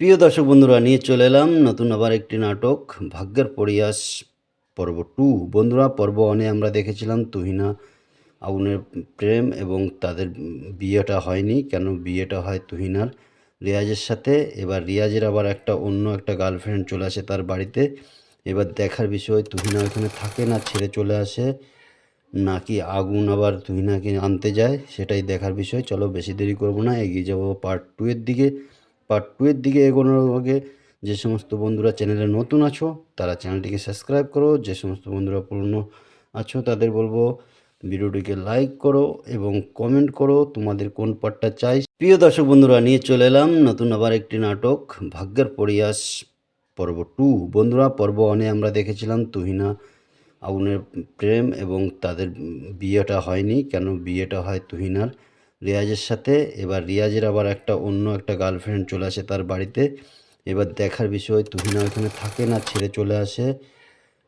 প্রিয় দর্শক বন্ধুরা, নিয়ে চলে এলাম নতুন আবার একটি নাটক, ভাগ্যের পরিয়াস পর্ব টু বন্ধুরা, পর্ব ওয়ানে আমরা দেখেছিলাম তুহিনা আগুনের প্রেম এবং তাদের বিয়েটা হয়নি। কেন বিয়েটা হয় তুহিনার? রিয়াজের সাথে। এবার রিয়াজের আবার একটা অন্য একটা গার্লফ্রেন্ড চলে আসে তার বাড়িতে। এবার দেখার বিষয়, তুহিনা ওখানে থাকে না, ছেড়ে চলে আসে। নাকি আগুন আবার তুহিনাকে আনতে যায়, সেটাই দেখার বিষয়। চলো বেশি দেরি করব না, এগিয়ে যাব পার্ট টু এর দিকে। পার্ট টু এর দিকে এগোনোর আগে যে সমস্ত বন্ধুরা চ্যানেলে নতুন আছো, তারা চ্যানেলটিকে সাবস্ক্রাইব করো। যে সমস্ত বন্ধুরা পুরনো আছো, তাদের বলব, ভিডিওটিকে লাইক করো এবং কমেন্ট করো, তোমাদের কোন পার্টটা চাই। প্রিয় দর্শক বন্ধুরা, নিয়ে চলে এলাম নতুন আবার একটি নাটক, ভাগ্যের পরিয়াস পর্ব টু বন্ধুরা, পর্ব ওয়ানে আমরা দেখেছিলাম তুহিনা আগুনের প্রেম এবং তাদের বিয়েটা হয়নি। কেন বিয়েটা হয় তুহিনার? রিয়াজের সাথে। এবার রিয়াজের আবার একটা অন্য একটা গার্লফ্রেন্ড চলে আসে তার বাড়িতে। এবার দেখার বিষয়, তুহিনা ওখানে থাকে না, ছেড়ে চলে আসে।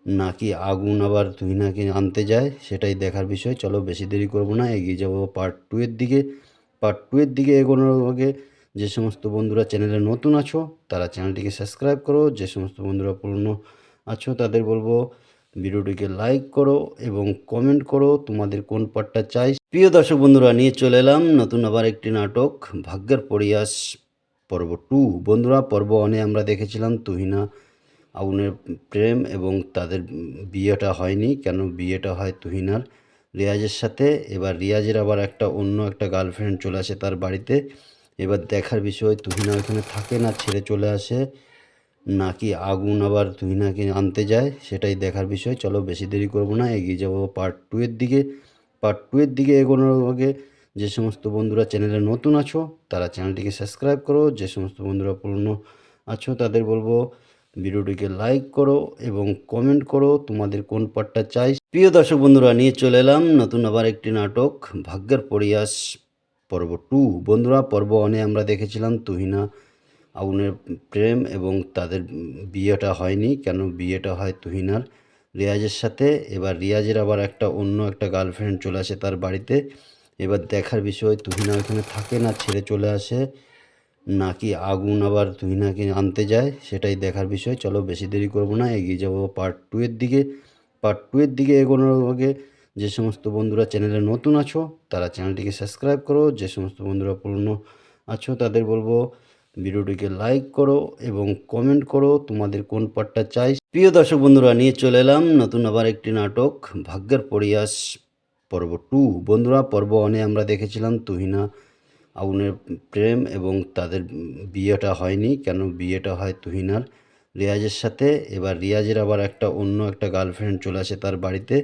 নাকি আগুন আবার তুহিনাকে আনতে যায়, সেটাই দেখার বিষয়। চলো বেশি দেরি করব না, এগিয়ে যাব পার্ট টু এর দিকে। পার্ট টু এর দিকে এগোনোর আগে যে সমস্ত বন্ধুরা চ্যানেলে নতুন আছো, তারা চ্যানেলটিকে সাবস্ক্রাইব করো। যে সমস্ত বন্ধুরা পুরনো আছো, তাদের বলব ভিডিওটিকে লাইক করো এবং কমেন্ট করো, তোমাদের কোন পার্টটা চাই। প্রিয় দর্শক বন্ধুরা, নিয়ে চলে এলাম নতুন আবার একটি নাটক, ভাগ্যের পরিয়াস পর্ব টু। বন্ধুরা, পর্ব ওয়ানে আমরা দেখেছিলাম তুহিনা আগুনের প্রেম এবং তাদের বিয়েটা হয়নি। কেন বিয়েটা হয় তুহিনার? রিয়াজের সাথে। এবার রিয়াজের আবার একটা অন্য একটা গার্লফ্রেন্ড চলে আসে তার বাড়িতে। এবার দেখার বিষয়, তুহিনা ওখানে থাকে না, ছেড়ে চলে আসে। নাকি আগুন আবার তুহিনাকে আনতে যায়? সেটাই দেখার বিষয়। চলো বেশি দেরি করব না, এগিয়ে যাব পার্ট টু এর দিকে। পার্ট টু এর দিকে এগোনোর আগে যে সমস্ত বন্ধুরা চ্যানেলে নতুন আছো, তারা চ্যানেলটিকে সাবস্ক্রাইব করো। যে সমস্ত বন্ধুরা পুরনো আছো, তাদের বলব ভিডিওটিকে লাইক করো এবং কমেন্ট করো, তোমাদের কোন পার্টটা চাই। প্রিয় দর্শক বন্ধুরা, নিয়ে চলে এলাম নতুন আবার একটি নাটক, ভাগ্যের পরিয়াস পর্ব টু বন্ধুরা, পর্ব ওয়ানে আমরা দেখেছিলাম তুহিনা আগুনের প্রেম এবং তাদের বিয়েটা হয়নি, কেন বিয়েটা হয় তুহিনার? রিয়াজের সাথে, এবার রিয়াজের আবার একটা অন্য একটা গার্লফ্রেন্ড চলে আসে তার বাড়িতে। এবার দেখার বিষয়, তুহিনা ওখানে থাকে না, ছেড়ে চলে আসে। নাকি আগুন আবার তুহিনাকে আনতে যায়, সেটাই দেখার বিষয়। চলো বেশি দেরি করব না, এগিয়ে যাব পার্ট টু এর দিকে। পার্ট টু এর দিকে এগোনোর আগে যে সমস্ত বন্ধুরা চ্যানেলে নতুন আছো, তারা চ্যানেলটিকে সাবস্ক্রাইব করো। যে সমস্ত বন্ধুরা পুরনো আছো, তাদের বলব ভিডিওটিকে লাইক করো এবং কমেন্ট করো তোমাদের কোন পার্টটা চাই। প্রিয় দর্শক বন্ধুরা, নিয়ে চলে এলাম নতুন আবার একটি নাটক, ভাগ্যের পরিয়াস পর্ব টু। বন্ধুরা, পর্ব ওয়ানে আমরা দেখেছিলাম তুহিনা আগুনের প্রেম এবং তাদের বিয়েটা হয়নি। কেন বিয়েটা হয় তুহিনার? রিয়াজের সাথে। এবার রিয়াজের আবার একটা অন্য একটা গার্লফ্রেন্ড চলে আসে তার বাড়িতে।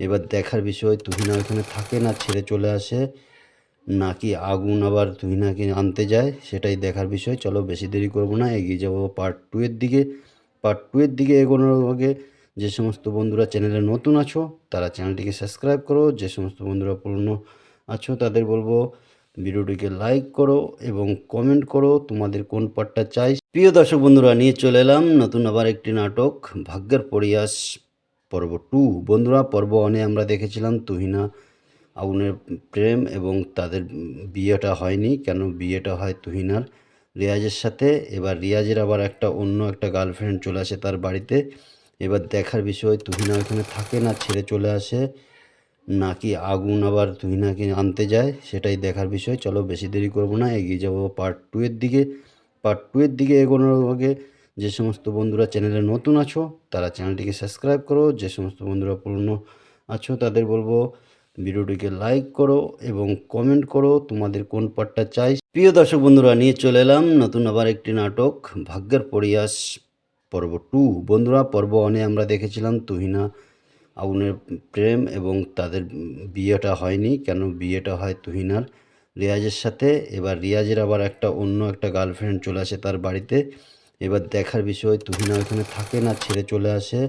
এবার দেখার বিষয়, তুহিনা ওখানে থাকে না, ছেড়ে চলে আসে। নাকি আগুন আবার তুহিনাকে আনতে যায়, সেটাই দেখার বিষয়। চলো বেশি দেরি করব না, এগিয়ে যাব পার্ট টু এর দিকে। পার্ট টু এর দিকে এগোনোর আগে যে সমস্ত বন্ধুরা চ্যানেলে নতুন আছো, তারা চ্যানেলটিকে সাবস্ক্রাইব করো। যে সমস্ত বন্ধুরা পুরনো আছো, তাদের বলব, ভিডিওটিকে লাইক করো এবং কমেন্ট করো, তোমাদের কোন পার্টটা চাই। প্রিয় দর্শক বন্ধুরা, নিয়ে চলে এলাম নতুন আবার একটি নাটক, ভাগ্যের পরিয়াস পর্ব টু বন্ধুরা, পর্ব ওয়ানে আমরা দেখেছিলাম তুহিনা আগুনের প্রেম এবং তাদের বিয়েটা হয়নি, কেন বিয়েটা হয় তুহিনার? রিয়াজের সাথে। এবার রিয়াজের আবার একটা অন্য একটা গার্লফ্রেন্ড চলে আসে তার বাড়িতে। এবার দেখার বিষয়, তুহিনা ওখানে থাকে না, ছেড়ে চলে আসে। নাকি আগুন আবার তুহিনাকে আনতে যায়, সেটাই দেখার বিষয়। চলো বেশি দেরি করব না, এগিয়ে যাব পার্ট টু এর দিকে। পার্ট টু এর দিকে এগোনোর আগে যে সমস্ত বন্ধুরা চ্যানেলে নতুন আছো, তারা চ্যানেলটিকে সাবস্ক্রাইব করো। যে সমস্ত বন্ধুরা পুরনো আছো, তাদের বলব ভিডিওটিকে লাইক করো এবং কমেন্ট করো, তোমাদের কোন পার্টটা চাই। প্রিয় দর্শক বন্ধুরা, নিয়ে চলে এলাম নতুন আবার একটি নাটক, ভাগ্যের পরিয়াস পর্ব টু। বন্ধুরা, পর্ব ওয়ানে আমরা দেখেছিলাম তুহিনা আগুনের প্রেম এবং তাদের বিয়েটা হয়নি। কেন বিয়েটা হয় তুহিনার? রিয়াজের সাথে। এবার রিয়াজের আবার একটা অন্য একটা গার্লফ্রেন্ড চলে আসে তার বাড়িতে। এবার দেখার বিষয়, তুহিনা ওখানে থাকে না, ছেড়ে চলে আসে।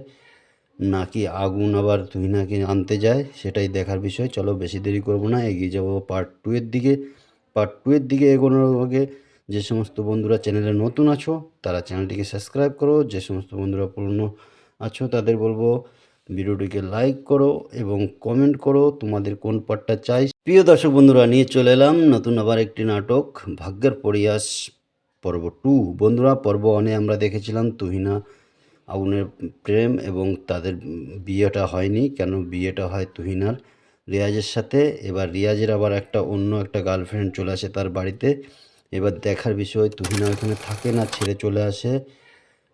নাকি আগুন আবার তুই নাকি আনতে যায়, সেটাই দেখার বিষয়। চলো বেশি দেরি করব না, এগিয়ে যাব পার্ট টু এর দিকে। পার্ট টু এর দিকে এগোনোর আগে যে সমস্ত বন্ধুরা চ্যানেলে নতুন আছো, তারা চ্যানেলটিকে সাবস্ক্রাইব করো। যে সমস্ত বন্ধুরা পুরনো আছো, তাদের বলব ভিডিওটিকে লাইক করো এবং কমেন্ট করো, তোমাদের কোন পার্টটা চাই। প্রিয় দর্শক বন্ধুরা, নিয়ে চলে এলাম নতুন আবার একটি নাটক, ভাগ্যের পরিয়াস পর্ব টু বন্ধুরা, পর্ব অনে আমরা দেখেছিলাম তুহিনা আগুনের প্রেম এবং তাদের বিয়েটা হয়নি। কেন বিয়েটা হয় তুহিনার? রিয়াজের সাথে। এবার রিয়াজের আবার একটা অন্য একটা গার্লফ্রেন্ড চলে আসে তার বাড়িতে। এবার দেখার বিষয়, তুহিনা ওখানে থাকে না, ছেড়ে চলে আসে।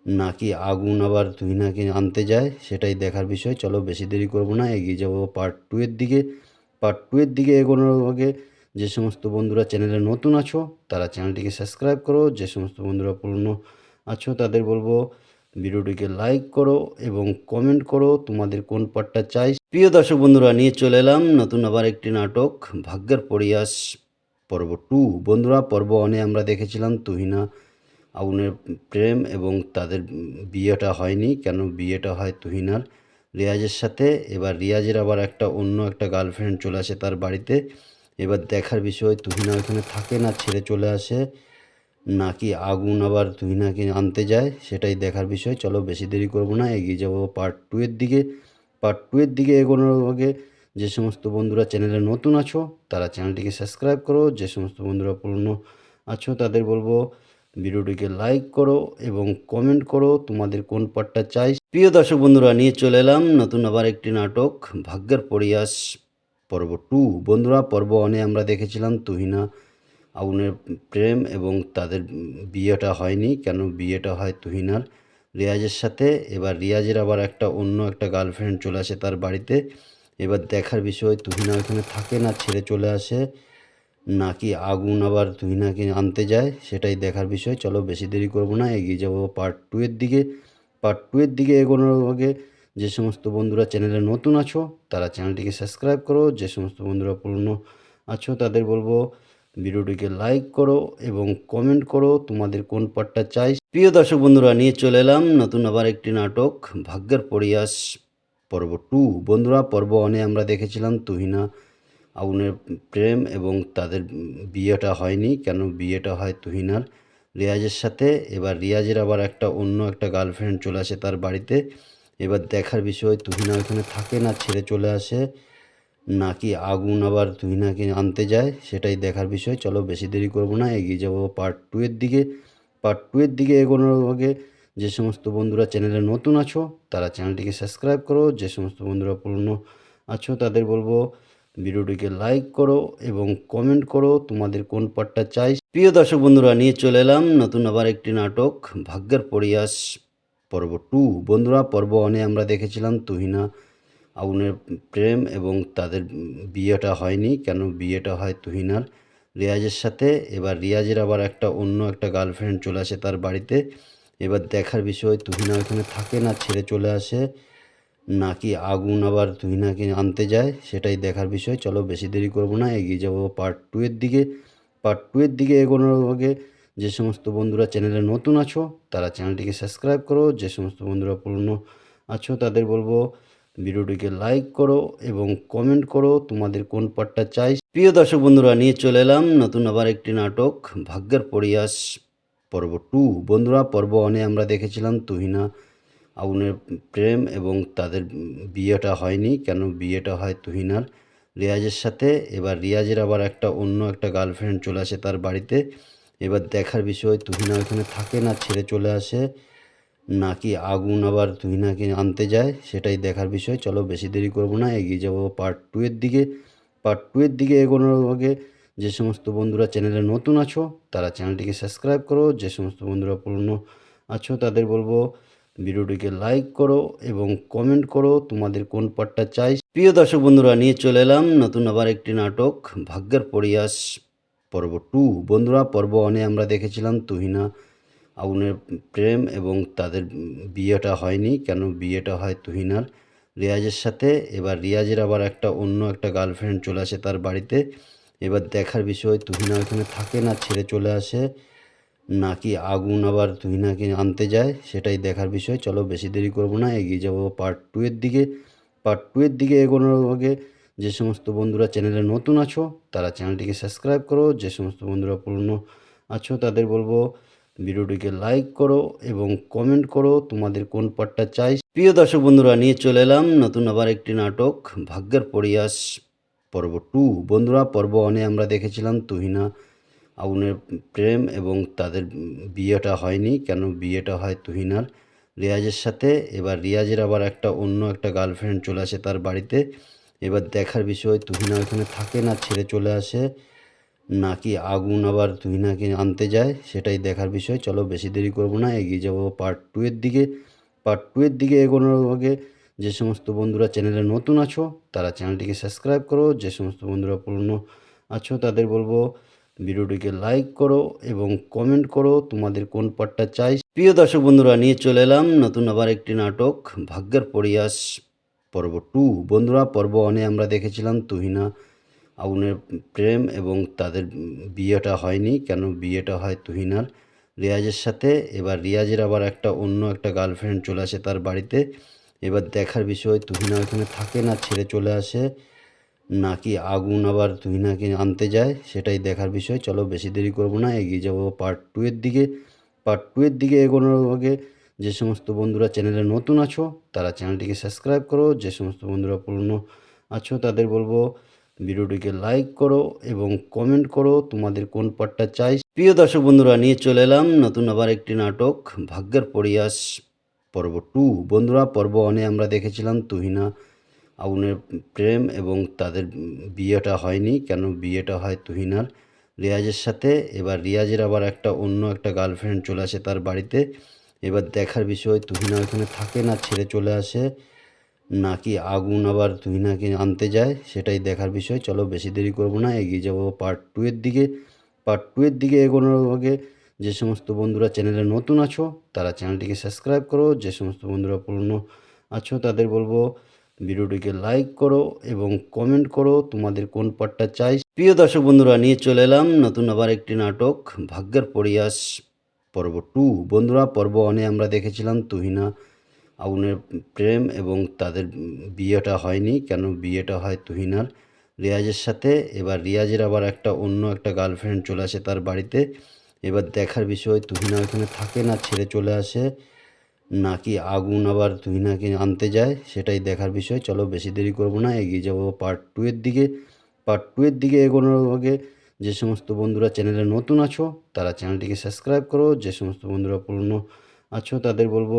নাকি আগুন আবার তুহিনাকে আনতে যায়, সেটাই দেখার বিষয়। চলো বেশি দেরি করব না, এগিয়ে যাব পার্ট টু এর দিকে। পার্ট টু এর দিকে এগোনোর আগে যে সমস্ত বন্ধুরা চ্যানেলে নতুন আছো, তারা চ্যানেলটিকে সাবস্ক্রাইব করো। যে সমস্ত বন্ধুরা পুরনো আছো, তাদের বলব ভিডিওটিকে লাইক করো এবং কমেন্ট করো, তোমাদের কোন পার্টটা চাই। প্রিয় দর্শক বন্ধুরা, নিয়ে চলে এলাম নতুন আবার একটি নাটক, ভাগ্যের পরিয়াস পর্ব টু। বন্ধুরা, পর্ব অনে আমরা দেখেছিলাম তুহিনা আগুনের প্রেম এবং তাদের বিয়েটা হয়নি। কেন বিয়েটা হয় তুহিনার? রিয়াজের সাথে। এবার রিয়াজের আবার একটা অন্য একটা গার্লফ্রেন্ড চলে আসে তার বাড়িতে। এবার দেখার বিষয়, তুহিনা ওখানে থাকে না, ছেড়ে চলে আসে। নাকি আগুন আবার তুই নাকি আনতে যায়, সেটাই দেখার বিষয়। চলো বেশি দেরি করব না, এগিয়ে যাব পার্ট টু এর দিকে। পার্ট টু এর দিকে এগোনোর আগে যে সমস্ত বন্ধুরা চ্যানেলে নতুন আছো, তারা চ্যানেলটিকে সাবস্ক্রাইব করো। যে সমস্ত বন্ধুরা পুরনো আছো, তাদের বলব ভিডিওটিকে লাইক করো এবং কমেন্ট করো, তোমাদের কোন পার্টটা চাই। প্রিয় দর্শক বন্ধুরা, নিয়ে চলে এলাম নতুন আবার একটি নাটক, ভাগ্যের পরিয়াস পর্ব টু বন্ধুরা, পর্ব অনে আমরা দেখেছিলাম তুহিনা আগুনের প্রেম এবং তাদের বিয়েটা হয়নি। কেন বিয়েটা হয় তুহিনার? রিয়াজের সাথে। এবার রিয়াজের আবার একটা অন্য একটা গার্লফ্রেন্ড চলে আসে তার বাড়িতে। এবার দেখার বিষয়, তুহিনা ওইখানে থাকে না, ছেড়ে চলে আসে। নাকি আগুন আবার তুহিনাকে আনতে যায়, সেটাই দেখার বিষয়। চলো বেশি দেরি করব না, এগিয়ে যাব পার্ট টু এর দিকে। পার্ট টু এর দিকে এগোনোর আগে যে সমস্ত বন্ধুরা চ্যানেলে নতুন আছো, তারা চ্যানেলটিকে সাবস্ক্রাইব করো। যে সমস্ত বন্ধুরা পুরনো আছো, তাদের বলব ভিডিওটিকে লাইক করো এবং কমেন্ট করো, তোমাদের কোন পার্টটা চাই। প্রিয় দর্শক বন্ধুরা, নিয়ে চলে এলাম নতুন আবার একটি নাটক, ভাগ্যের পরিয়াস পর্ব টু। বন্ধুরা, পর্ব অনে আমরা দেখেছিলাম তুহিনা আগুনের প্রেম এবং তাদের বিয়েটা হয়নি। কেন বিয়েটা হয় তুহিনার? রিয়াজের সাথে। এবার রিয়াজের আবার একটা অন্য একটা গার্লফ্রেন্ড চলে আসে তার বাড়িতে। এবার দেখার বিষয়, তুহিনা ওখানে থাকে না, ছেড়ে চলে আসে। নাকি আগুন আবার তুই নাকি আনতে যায়? সেটাই দেখার বিষয়। চলো বেশি দেরি করব না, এগিয়ে যাব পার্ট টু এর দিকে। পার্ট টু এর দিকে এগোনোর আগে যে সমস্ত বন্ধুরা চ্যানেলে নতুন আছো, তারা চ্যানেলটিকে সাবস্ক্রাইব করো। যে সমস্ত বন্ধুরা পুরনো আছো, তাদের বলব ভিডিওটিকে লাইক করো এবং কমেন্ট করো, তোমাদের কোন পার্টটা চাই। প্রিয় দর্শক বন্ধুরা, নিয়ে চলে এলাম নতুন আবার একটি নাটক, ভাগ্যের পরিয়াস পর্ব টু বন্ধুরা, পর্ব অনে আমরা দেখেছিলাম তুহিনা আগুনের প্রেম এবং তাদের বিয়েটা হয়নি। কেন বিয়েটা হয় তুহিনার? রিয়াজের সাথে। এবার রিয়াজের আবার একটা অন্য একটা গার্লফ্রেন্ড চলে আসে তার বাড়িতে। এবার দেখার বিষয়, তুহিনা ওইখানে থাকে না, ছেড়ে চলে আসে। নাকি আগুন আবার তুহিনাকে আনতে যায়, সেটাই দেখার বিষয়। চলো বেশি দেরি করব না, এগিয়ে যাব পার্ট টু এর দিকে। পার্ট টু এর দিকে এগোনোর আগে যে সমস্ত বন্ধুরা চ্যানেলে নতুন আছো, তারা চ্যানেলটিকে সাবস্ক্রাইব করো। যে সমস্ত বন্ধুরা পুরনো আছো, তাদের বলব ভিডিওটিকে লাইক করো এবং কমেন্ট করো, তোমাদের কোন পার্টটা চাই? প্রিয় দর্শক বন্ধুরা, নিয়ে চলে এলাম নতুন আবার একটি নাটক, ভাগ্যের পরিয়াস পর্ব টু। বন্ধুরা, পর্ব অনে আমরা দেখেছিলাম তুহিনা আগুনের প্রেম এবং তাদের বিয়েটা হয়নি। কেন বিয়েটা হয় তুহিনার? রিয়াজের সাথে। এবার রিয়াজের আবার একটা অন্য একটা গার্লফ্রেন্ড চলে আসে তার বাড়িতে। এবার দেখার বিষয়, তুহিনা ওখানে থাকে না, ছেড়ে চলে আসে। নাকি আগুন আবার তুই নাকি আনতে যায়, সেটাই দেখার বিষয়। চলো বেশি দেরি করব না, এগিয়ে যাব পার্ট টু এর দিকে। পার্ট টু এর দিকে এগোনোর আগে যে সমস্ত বন্ধুরা চ্যানেলে নতুন আছো, তারা চ্যানেলটিকে সাবস্ক্রাইব করো। যে সমস্ত বন্ধুরা পুরনো আছো, তাদের বলব ভিডিওটিকে লাইক করো এবং কমেন্ট করো, তোমাদের কোন পার্টটা চাই। প্রিয় দর্শক বন্ধুরা, নিয়ে চলে এলাম নতুন আবার একটি নাটক, ভাগ্যের পরিয়াস পর্ব টু বন্ধুরা, পর্ব অনে আমরা দেখেছিলাম তুহিনা আগুনের প্রেম এবং তাদের বিয়েটা হয়নি। কেন বিয়েটা হয় তুহিনার? রিয়াজের সাথে। এবার রিয়াজের আবার একটা অন্য একটা গার্লফ্রেন্ড চলে আসে তার বাড়িতে। এবার দেখার বিষয়, তুহিনা ওখানে থাকে না, ছেড়ে চলে আসে। নাকি আগুন আবার তুহিনাকে আনতে যায়, সেটাই দেখার বিষয়। চলো বেশি দেরি করব না, এগিয়ে যাব পার্ট টু এর দিকে। পার্ট টু এর দিকে এগোনোর আগে যে সমস্ত বন্ধুরা চ্যানেলে নতুন আছো, তারা চ্যানেলটিকে সাবস্ক্রাইব করো। যে সমস্ত বন্ধুরা পুরনো আছো, তাদের বলব ভিডিওটিকে লাইক করো এবং কমেন্ট করো, তোমাদের কোন পার্টটা চাই? প্রিয় দর্শক বন্ধুরা, নিয়ে চলে এলাম নতুন আবার একটি নাটক, ভাগ্যের পরিয়াস পর্ব টু। বন্ধুরা, পর্ব ওয়ানে আমরা দেখেছিলাম তুহিনা আগুনের প্রেম এবং তাদের বিয়েটা হয়নি। কেন বিয়েটা হয় তুহিনার? রিয়াজের সাথে। এবার রিয়াজের আবার একটা অন্য একটা গার্লফ্রেন্ড চলে আসে তার বাড়িতে। এবার দেখার বিষয়, তুহিনা ওখানে থাকে না, ছেড়ে চলে আসে। নাকি আগুন আবার তুই তুহিনাকে আনতে যায়, সেটাই দেখার বিষয়। চলো বেশি দেরি করব না, এগিয়ে যাব পার্ট টু এর দিকে। পার্ট টু এর দিকে এগোনোর আগে যে সমস্ত বন্ধুরা চ্যানেলে নতুন আছো, তারা চ্যানেলটিকে সাবস্ক্রাইব করো। যে সমস্ত বন্ধুরা পুরনো আছো, তাদের বলব, ভিডিওটিকে লাইক করো এবং কমেন্ট করো, তোমাদের কোন পার্টটা চাই। প্রিয় দর্শক বন্ধুরা, নিয়ে চলে এলাম নতুন আবার একটি নাটক, ভাগ্যের পরিয়াস পর্ব টু বন্ধুরা, পর্ব অনে আমরা দেখেছিলাম তুহিনা আগুনের প্রেম এবং তাদের বিয়েটা হয়নি। কেন বিয়েটা হয় তুহিনার? রিয়াজের সাথে। এবার রিয়াজের আবার একটা অন্য একটা গার্লফ্রেন্ড চলে আসে তার বাড়িতে। এবার দেখার বিষয়, তুহিনা ওখানে থাকে না, ছেড়ে চলে আসে। নাকি আগুন আবার তুহিনাকে আনতে যায়, সেটাই দেখার বিষয়। চলো বেশি দেরি করব না, এগিয়ে যাব পার্ট টু এর দিকে। পার্ট টু এর দিকে এগোনোর আগে যে সমস্ত বন্ধুরা চ্যানেলে নতুন আছো, তারা চ্যানেলটিকে সাবস্ক্রাইব করো। যে সমস্ত বন্ধুরা পুরনো আছো, তাদের বলব ভিডিওটিকে লাইক করো এবং কমেন্ট করো, তোমাদের কোন পার্টটা চাই? প্রিয় দর্শক বন্ধুরা, নিয়ে চলে এলাম নতুন আবার একটি নাটক, ভাগ্যের পরিয়াস পর্ব টু বন্ধুরা, পর্ব অনে আমরা দেখেছিলাম তুহিনা আগুনের প্রেম এবং তাদের বিয়েটা হয়নি। কেন বিয়েটা হয় তুহিনার? রিয়াজের সাথে। এবার রিয়াজের আবার একটা অন্য একটা গার্লফ্রেন্ড চলে আসে তার বাড়িতে। এবার দেখার বিষয়, তুহিনা ওখানে থাকে না, ছেড়ে চলে আসে। নাকি আগুন আবার তুই তুহিনাকে আনতে যায়, সেটাই দেখার বিষয়। চলো বেশি দেরি করব না, এগিয়ে যাব পার্ট টু এর দিকে। পার্ট টু এর দিকে এগোনোর আগে যে সমস্ত বন্ধুরা চ্যানেলে নতুন আছো, তারা চ্যানেলটিকে সাবস্ক্রাইব করো। যে সমস্ত বন্ধুরা পুরনো আছো, তাদের বলব ভিডিওটিকে লাইক করো এবং কমেন্ট করো, তোমাদের কোন পার্টটা চাই। প্রিয় দর্শক বন্ধুরা, নিয়ে চলে এলাম নতুন আবার একটি নাটক, ভাগ্যের পরিয়াস পর্ব টু বন্ধুরা, পর্ব অনে আমরা দেখেছিলাম তুহিনা আগুনের প্রেম এবং তাদের বিয়েটা হয়নি। কেন বিয়েটা হয় তুহিনার? রিয়াজের সাথে। এবার রিয়াজের আবার একটা অন্য একটা গার্লফ্রেন্ড চলে আসে তার বাড়িতে। এবার দেখার বিষয়, তুহিনা ওখানে থাকে না, ছেড়ে চলে আসে। নাকি আগুন আবার তুহিনাকে আনতে যায়, সেটাই দেখার বিষয়। চলো বেশি দেরি করব না, এগিয়ে যাব পার্ট টু এর দিকে। পার্ট টু এর দিকে এগোনোর আগে যে সমস্ত বন্ধুরা চ্যানেলে নতুন আছো, তারা চ্যানেলটিকে সাবস্ক্রাইব করো। যে সমস্ত বন্ধুরা পুরনো আছো, তাদের বলব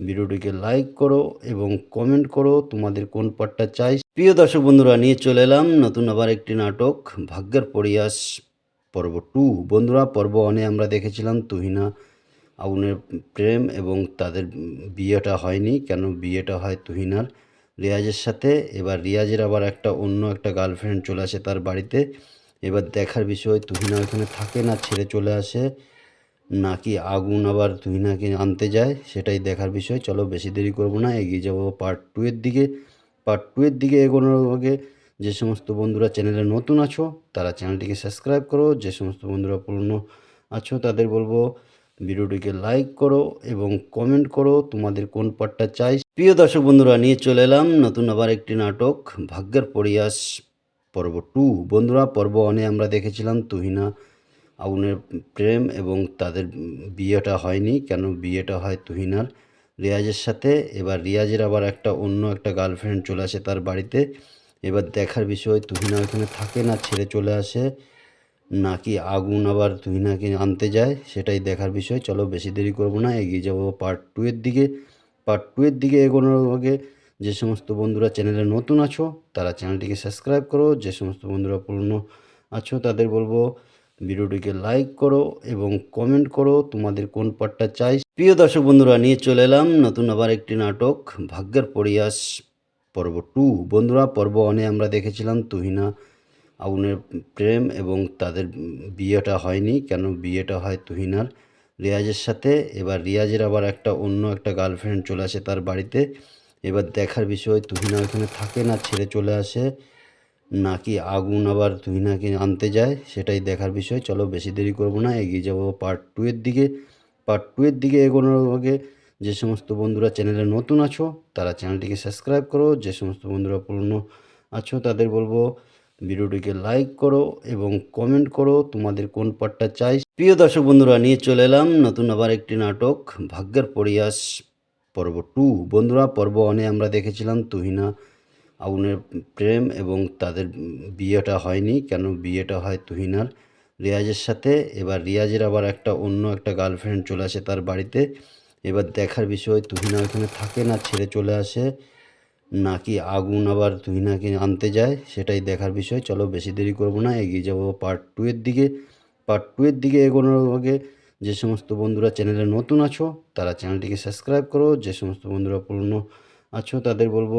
ভিডিওটিকে লাইক করো এবং কমেন্ট করো, তোমাদের কোন পার্টটা চাই। প্রিয় দর্শক বন্ধুরা, নিয়ে চলে এলাম নতুন আবার একটি নাটক, ভাগ্যের পরিয়াস পর্ব টু বন্ধুরা, পর্ব অনে আমরা দেখেছিলাম তুহিনা আগুনের প্রেম এবং তাদের বিয়েটা হয়নি। কেন বিয়েটা হয় তুহিনার? রিয়াজের সাথে। এবার রিয়াজের আবার একটা অন্য একটা গার্লফ্রেন্ড চলে আসে তার বাড়িতে। এবার দেখার বিষয়, তুহিনা ওখানে থাকে না, ছেড়ে চলে আসে। নাকি আগুন আবার তুহিনাকে আনতে যায়, সেটাই দেখার বিষয়। চলো বেশি দেরি করব না, এগিয়ে যাব পার্ট টু এর দিকে। পার্ট টু এর দিকে এগোনোর আগে যে সমস্ত বন্ধুরা চ্যানেলে নতুন আছো, তারা চ্যানেলটিকে সাবস্ক্রাইব করো। যে সমস্ত বন্ধুরা পুরনো আছো, তাদের বলব ভিডিওটিকে লাইক করো এবং কমেন্ট করো, তোমাদের কোন পার্টটা চাই। প্রিয় দর্শক বন্ধুরা, নিয়ে চলে এলাম নতুন আবার একটি নাটক, ভাগ্যের পরিয়াস পর্ব টু বন্ধুরা, পর্ব অনে আমরা দেখেছিলাম তুহিনা আগুনের প্রেম এবং তাদের বিয়েটা হয়নি, কেন বিয়েটা হয় তুহিনার? রিয়াজের সাথে। এবার রিয়াজের আবার একটা অন্য একটা গার্লফ্রেন্ড চলে আসে তার বাড়িতে। এবার দেখার বিষয়, তুহিনা ওখানে থাকে না, ছেড়ে চলে আসে। নাকি আগুন আবার তুহিনাকে আনতে যায়, সেটাই দেখার বিষয়। চলো বেশি দেরি করব না, এগিয়ে যাব পার্ট টু এর দিকে। পার্ট টু এর দিকে এগোনোর আগে যে সমস্ত বন্ধুরা চ্যানেলে নতুন আছো, তারা চ্যানেলটিকে সাবস্ক্রাইব করো। যে সমস্ত বন্ধুরা পুরনো আছো, তাদের বলব ভিডিওটিকে লাইক করো এবং কমেন্ট করো, তোমাদের কোন পার্টটা চাই। প্রিয় দর্শক বন্ধুরা, নিয়ে চলে এলাম নতুন আবার একটি নাটক, ভাগ্যের পরিয়াস পর্ব টু। বন্ধুরা, পর্ব অনে আমরা দেখেছিলাম তুহিনা আগুনের প্রেম এবং তাদের বিয়েটা হয়নি। কেন বিয়েটা হয় তুহিনার? রিয়াজের সাথে। এবার রিয়াজের আবার একটা অন্য একটা গার্লফ্রেন্ড চলে আসে তার বাড়িতে। এবার দেখার বিষয়, তুহিনা ওখানে থাকে না, ছেড়ে চলে আসে। নাকি আগুন আবার তুহিনাকে আনতে যায়, সেটাই দেখার বিষয়। চলো বেশি দেরি করব না, এগিয়ে যাব পার্ট টু এর দিকে। পার্ট টু এর দিকে এগোনোর আগে যে সমস্ত বন্ধুরা চ্যানেলে নতুন আছো, তারা চ্যানেলটিকে সাবস্ক্রাইব করো। যে সমস্ত বন্ধুরা পুরনো আছো, তাদের বলব ভিডিওটিকে লাইক করো এবং কমেন্ট করো, তোমাদের কোন পার্টটা চাই। প্রিয় দর্শক বন্ধুরা, নিয়ে চলে এলাম নতুন আবার একটি নাটক, ভাগ্যের পরিয়াস পর্ব টু বন্ধুরা, পর্ব অনে আমরা দেখেছিলাম তুহিনা আগুনের প্রেম এবং তাদের বিয়েটা হয়নি, কেন বিয়েটা হয় তুহিনার? রিয়াজের সাথে, এবার রিয়াজের আবার একটা অন্য একটা গার্লফ্রেন্ড চলে আসে তার বাড়িতে। এবার দেখার বিষয়, তুহিনা ওখানে থাকে না, ছেড়ে চলে আসে। নাকি আগুন আবার তুহিনাকে আনতে যায়, সেটাই দেখার বিষয়। চলো বেশি দেরি করব না, এগিয়ে যাব পার্ট টু এর দিকে। পার্ট টু এর দিকে এগোনোর আগে যে সমস্ত বন্ধুরা চ্যানেলে নতুন আছো, তারা চ্যানেলটিকে সাবস্ক্রাইব করো। যে সমস্ত বন্ধুরা পুরনো আছো, তাদের বলব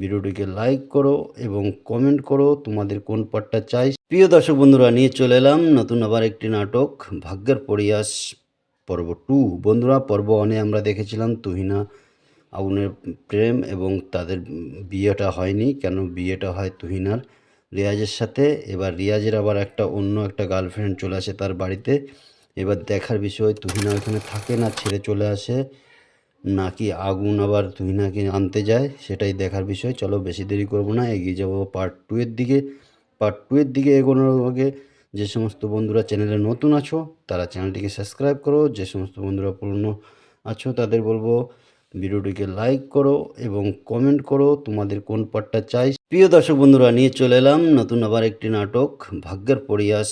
ভিডিওটিকে লাইক করো এবং কমেন্ট করো, তোমাদের কোন পার্টটা চাই। প্রিয় দর্শক বন্ধুরা, নিয়ে চলে এলাম নতুন আবার একটি নাটক, ভাগ্যের পরিয়াস পর্ব টু। বন্ধুরা, পর্ব অনে আমরা দেখেছিলাম তুহিনা আগুনের প্রেম এবং তাদের বিয়েটা হয়নি। কেন বিয়েটা হয় তুহিনার? রিয়াজের সাথে। এবার রিয়াজের আবার একটা অন্য একটা গার্লফ্রেন্ড চলে আসে তার বাড়িতে। এবার দেখার বিষয়, তুহিনা ওখানে থাকে না, ছেড়ে চলে আসে। নাকি আগুন আবার তুহিনাকে আনতে যায়, সেটাই দেখার বিষয়। চলো বেশি দেরি করব না, এগিয়ে যাব পার্ট টু এর দিকে। পার্ট টু এর দিকে এগোনোর আগে যে সমস্ত বন্ধুরা চ্যানেলে নতুন আছো, তারা চ্যানেলটিকে সাবস্ক্রাইব করো। যে সমস্ত বন্ধুরা পুরনো আছো, তাদের বলব ভিডিওটিকে লাইক করো এবং কমেন্ট করো, তোমাদের কোন পার্টটা চাই। প্রিয় দর্শক বন্ধুরা, নিয়ে চলে এলাম নতুন আবার একটি নাটক, ভাগ্যের পরিয়াস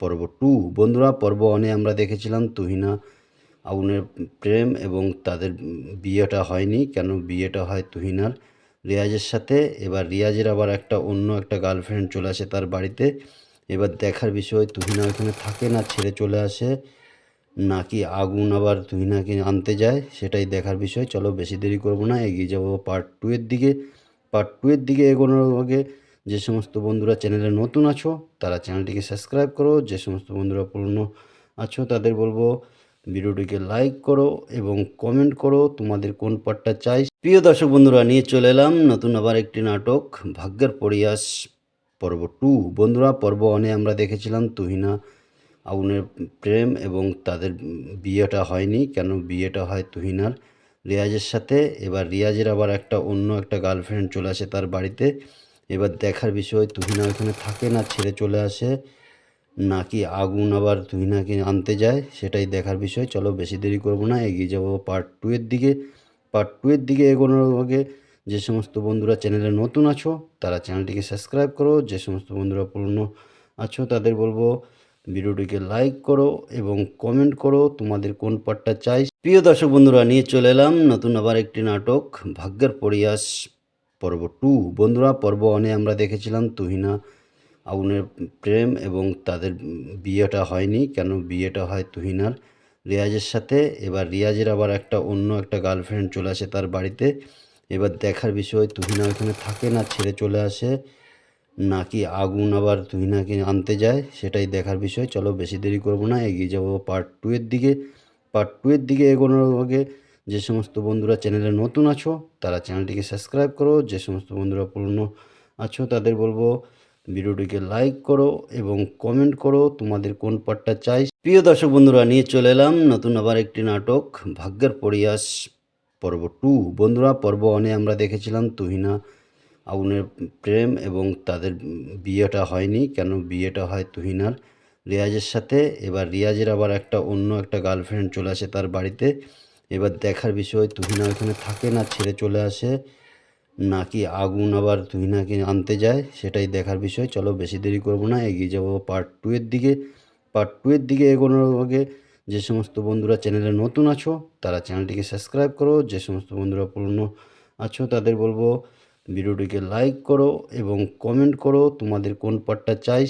পর্ব টু বন্ধুরা, পর্ব অনে আমরা দেখেছিলাম তুহিনা আগুনের প্রেম এবং তাদের বিয়েটা হয়নি। কেন বিয়েটা হয় তুহিনার? রিয়াজের সাথে। এবার রিয়াজের আবার একটা অন্য একটা গার্লফ্রেন্ড চলে আসে তার বাড়িতে। এবার দেখার বিষয়, তুহিনা ওখানে থাকে না, ছেড়ে চলে আসে। নাকি আগুন আবার তুহিনাকে আনতে যায়, সেটাই দেখার বিষয়। চলো বেশি দেরি করব না, এগিয়ে যাব পার্ট টু এর দিকে। পার্ট টু এর দিকে এগোনোর আগে যে সমস্ত বন্ধুরা চ্যানেলে নতুন আছো, তারা চ্যানেলটিকে সাবস্ক্রাইব করো। যে সমস্ত বন্ধুরা পুরনো আছো, তাদের বলব ভিডিওটিকে লাইক করো এবং কমেন্ট করো, তোমাদের কোন পার্টটা চাই। প্রিয় দর্শক বন্ধুরা, নিয়ে চলে এলাম নতুন আবার একটি নাটক, ভাগ্যের পরিয়াস পর্ব টু। বন্ধুরা, পর্ব অনে আমরা দেখেছিলাম তুহিনা আগুনের প্রেম এবং তাদের বিয়েটা হয়নি। কেন বিয়েটা হয় তুহিনার? রিয়াজের সাথে। এবার রিয়াজের আবার একটা অন্য একটা গার্লফ্রেন্ড চলে আসে তার বাড়িতে। এবার দেখার বিষয়, তুহিনা ওখানে থাকে না, ছেড়ে চলে আসে। নাকি আগুন আবার তুহিনাকে আনতে যায়? সেটাই দেখার বিষয়। চলো বেশি দেরি করব না, এগিয়ে যাব পার্ট টু এর দিকে। পার্ট টু এর দিকে এগোনোর আগে যে সমস্ত বন্ধুরা চ্যানেলে নতুন আছো, তারা চ্যানেলটিকে সাবস্ক্রাইব করো। যে সমস্ত বন্ধুরা পুরনো আছো, তাদের বলব ভিডিওটিকে লাইক করো এবং কমেন্ট করো, তোমাদের কোন পার্টটা চাই। প্রিয় দর্শক বন্ধুরা, নিয়ে চলে এলাম নতুন আবার একটি নাটক, ভাগ্যের পরিয়াস পর্ব টু বন্ধুরা, পর্ব অনে আমরা দেখেছিলাম তুহিনা আগুনের প্রেম এবং তাদের বিয়েটা হয়নি, কেন বিয়েটা হয় তুহিনার? রিয়াজের সাথে। এবার রিয়াজের আবার একটা অন্য একটা গার্লফ্রেন্ড চলে আসে তার বাড়িতে। এবার দেখার বিষয়, তুহিনা ওখানে থাকে না, ছেড়ে চলে আসে। নাকি আগুন আবার তুহিনাকে আনতে যায়, সেটাই দেখার বিষয়। চলো বেশি দেরি করব না, এগিয়ে যাব পার্ট টু এর দিকে। পার্ট টু এর দিকে এগোনোর আগে যে সমস্ত বন্ধুরা চ্যানেলে নতুন আছো, তারা চ্যানেলটিকে সাবস্ক্রাইব করো। যে সমস্ত বন্ধুরা পুরনো আছো, তাদের বলব ভিডিওটিকে লাইক করো এবং কমেন্ট করো, তোমাদের কোন পার্টটা চাই। প্রিয় দর্শক বন্ধুরা, নিয়ে চলে এলাম নতুন আবার একটি নাটক, ভাগ্যের পরিয়াস পর্ব টু। বন্ধুরা, পর্ব অনে আমরা দেখেছিলাম তুহিনা আগুনের প্রেম এবং তাদের বিয়েটা হয়নি। কেন বিয়েটা হয় তুহিনার? রিয়াজের সাথে। এবার রিয়াজের আবার একটা অন্য একটা গার্লফ্রেন্ড চলে আসে তার বাড়িতে। এবার দেখার বিষয়, তুহিনা ওখানে থাকে না, ছেড়ে চলে আসে। নাকি আগুন আবার তুই নাকি আনতে যায়, সেটাই দেখার বিষয়। চলো বেশি দেরি করব না, এগিয়ে যাব পার্ট টু এর দিকে। পার্ট টু এর দিকে এগোনোর আগে যে সমস্ত বন্ধুরা চ্যানেলে নতুন আছো, তারা চ্যানেলটিকে সাবস্ক্রাইব করো। যে সমস্ত বন্ধুরা পুরনো আছো, তাদের বলব ভিডিওটিকে লাইক করো এবং কমেন্ট করো, তোমাদের কোন পার্টটা চাই